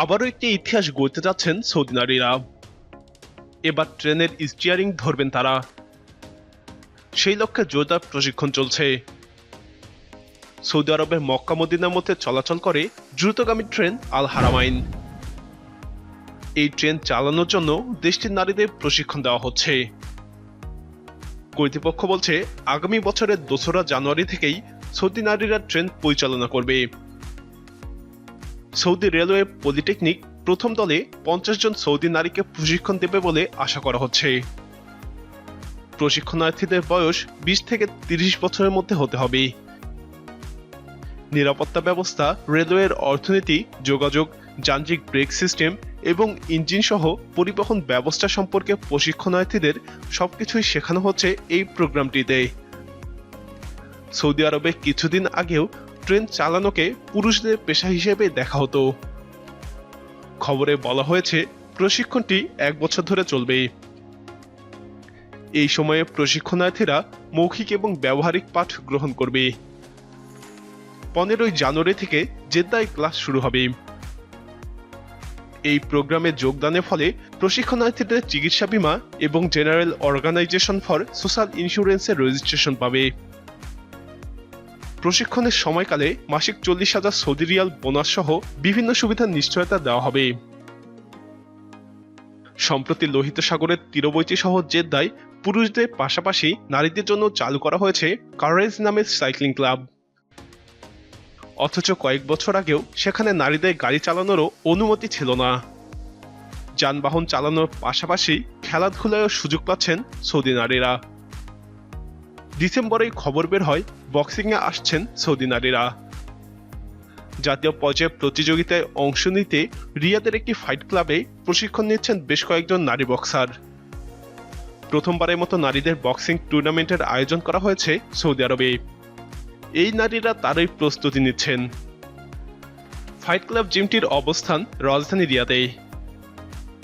আবারও একটি ইতিহাস গড়তে যাচ্ছেন সৌদি নারীরা। এবার ট্রেনের স্টিয়ারিং ধরবেন তারা। সেই লক্ষ্যে জোরদার প্রশিক্ষণ চলছে। সৌদি আরবের মক্কা মদিনার মধ্যে চলাচল করে দ্রুতগামী ট্রেন আল হারামাইন। এই ট্রেন চালানোর জন্য দেশটির নারীদের প্রশিক্ষণ দেওয়া হচ্ছে। কর্তৃপক্ষ বলছে, আগামী বছরের দোসরা জানুয়ারি থেকেই সৌদি নারীরা ট্রেন পরিচালনা করবে। সৌদি রেলওয়ে পলিটেকনিক প্রথম দলে পঞ্চাশ জন সৌদি নারীকে প্রশিক্ষণ দেবে বলে আশা করা হচ্ছে। প্রশিক্ষণার্থীদের বয়স বিশ থেকে তিরিশ বছরের মধ্যে হতে হবে। নিরাপত্তা ব্যবস্থা, রেলওয়ের অর্থনীতি, যোগাযোগ, যান্ত্রিক ব্রেক সিস্টেম এবং ইঞ্জিন সহ পরিবহন ব্যবস্থা সম্পর্কে প্রশিক্ষণার্থীদের সবকিছুই শেখানো হচ্ছে এই প্রোগ্রামটিতে। সৌদি আরবে কিছুদিন আগেও ট্রেন চালানোকে পুরুষদের পেশা হিসেবে দেখা হতো। খবরে বলা হয়েছে, প্রশিক্ষণটি এক বছর ধরে চলবে। এই সময়ে প্রশিক্ষণার্থীরা মৌখিক এবং ব্যবহারিক পাঠ গ্রহণ করবে। পনেরোই জানুয়ারি থেকে জেদ্দায় ক্লাস শুরু হবে। এই প্রোগ্রামে যোগদানের ফলে প্রশিক্ষণার্থীদের চিকিৎসা বীমা এবং জেনারেল অর্গানাইজেশন ফর সোশ্যাল ইন্স্যুরেন্সের রেজিস্ট্রেশন পাবে। প্রশিক্ষণের সময়কালে মাসিক চল্লিশ হাজার সৌদি রিয়াল বোনাস সহ বিভিন্ন সুবিধার নিশ্চয়তা দেওয়া হবে। সম্প্রতি লোহিত সাগরের তীরবর্তী শহর জেদ্দায় পুরুষদের পাশাপাশি নারীদের জন্য চালু করা হয়েছে কারেজ নামের সাইক্লিং ক্লাব। অথচ কয়েক বছর আগেও সেখানে নারীদের গাড়ি চালানোরও অনুমতি ছিল না। যানবাহন চালানোর পাশাপাশি খেলাধুলায়ও সুযোগ পাচ্ছেন সৌদি নারীরা। ডিসেম্বরেই খবর বের হয় বক্সিংয়ে আসছেন সৌদি নারীরা। জাতীয় পর্যায়ে প্রতিযোগিতায় অংশ নিতে রিয়াদের একটি ফাইট ক্লাবে প্রশিক্ষণ নিচ্ছেন বেশ কয়েকজন নারী বক্সার প্রথমবারের মতো নারীদের বক্সিং টুর্নামেন্টের আয়োজন করা হয়েছে সৌদি আরবে। এই নারীরা তারই প্রস্তুতি নিচ্ছেন। ফাইট ক্লাব জিমটির অবস্থান রাজধানী রিয়াদে।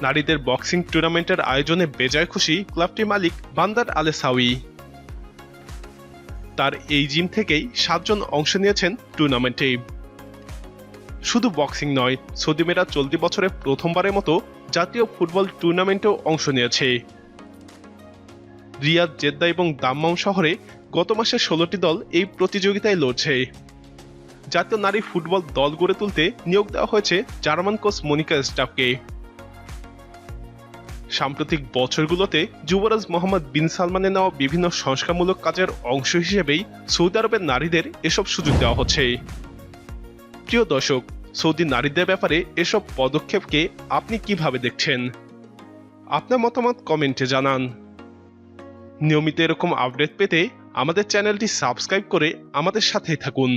নারীদের বক্সিং টুর্নামেন্টের আয়োজনে বেজায় খুশি ক্লাবটির মালিক বান্দার আলে সাউই তার এই জিম থেকেই সাতজন অংশ নিয়েছেন টুর্নামেন্টে শুধু বক্সিং নয়, সৌদি চলতি বছরে প্রথমবারের মতো জাতীয় ফুটবল টুর্নামেন্টেও অংশ নিয়েছে। রিয়াদ, জেদ্দা এবং দাম্মাম শহরে গত মাসে ষোলোটি দল এই প্রতিযোগিতায় লড়ছে। জাতীয় নারী ফুটবল দল গড়ে তুলতে নিয়োগ দেওয়া হয়েছে জার্মান কোচ মনিকা স্টাফকে। সাম্প্রতিক বছরগুলোতে যুবরাজ মোহাম্মদ বিন সালমানের নেওয়া বিভিন্ন সংস্কারমূলক কাজের অংশ হিসেবেই সৌদি আরবের নারীদের এসব সুযোগ দেওয়া হচ্ছে। প্রিয় দর্শক, সৌদি নারীদের ব্যাপারে এসব পদক্ষেপকে আপনি কীভাবে দেখছেন? আপনার মতামত কমেন্টে জানান। নিয়মিত এরকম আপডেট পেতে আমাদের চ্যানেলটি সাবস্ক্রাইব করে আমাদের সাথেই থাকুন।